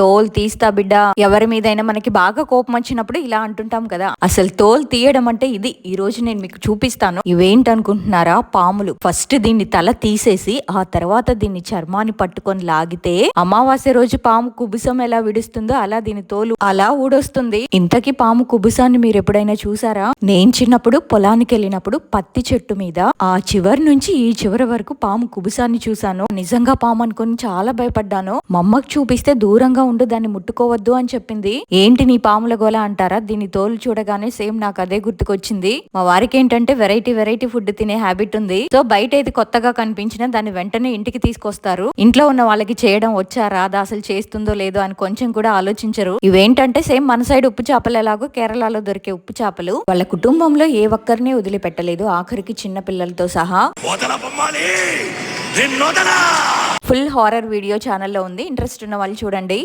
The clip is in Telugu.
తోలు తీస్తా బిడ్డ. ఎవరి మీదైనా మనకి బాగా కోపం వచ్చినప్పుడు ఇలా అంటుంటాం కదా. అసలు తోలు తీయడం అంటే ఇది. ఈ రోజు నేను మీకు చూపిస్తాను. ఇవేంటనుకుంటున్నారా? పాములు. ఫస్ట్ దీన్ని తల తీసేసి ఆ తర్వాత దీన్ని చర్మాన్ని పట్టుకొని లాగితే అమావాస్య రోజు పాము కుబుసం ఎలా విడుస్తుందో అలా దీని తోలు అలా ఊడొస్తుంది. ఇంతకీ పాము కుబుసాన్ని మీరు ఎప్పుడైనా చూసారా? నేను చిన్నప్పుడు పొలానికి వెళ్ళినప్పుడు పత్తి చెట్టు మీద ఆ చివరి నుంచి ఈ చివరి వరకు పాము కుబుసాన్ని చూశాను. నిజంగా పాము అనుకుని చాలా భయపడ్డాను. మమ్మకు చూపిస్తే దూరంగా ఉండు దాన్ని ముట్టుకోవద్దు అని చెప్పింది. ఏంటి నీ పాముల గోల అంటారా? దీని తోలు చూడగానే సేమ్ నాకు అదే గుర్తుకొచ్చింది. మా వారికి ఏంటంటే వెరైటీ వెరైటీ ఫుడ్ తినే హ్యాబిట్ ఉంది. సో బయట ఏది కొత్తగా కనిపించినా దాన్ని వెంటనే ఇంటికి తీసుకొస్తారు. ఇంట్లో ఉన్న వాళ్ళకి చేయడం వచ్చా రాదా అసలు చేస్తుందో లేదో అని కొంచెం కూడా ఆలోచించరు. ఇవేంటంటే సేమ్ మన సైడ్ ఉప్పు చేపలు ఎలాగో కేరళలో దొరికే ఉప్పు చేపలు. వాళ్ళ కుటుంబంలో ఏ ఒక్కరిని వదిలిపెట్టలేదు. ఆఖరికి చిన్న పిల్లలతో సహా. ఫుల్ హారర్ వీడియో ఛానల్లో ఉంది. ఇంట్రెస్ట్ ఉన్న వాళ్ళు చూడండి.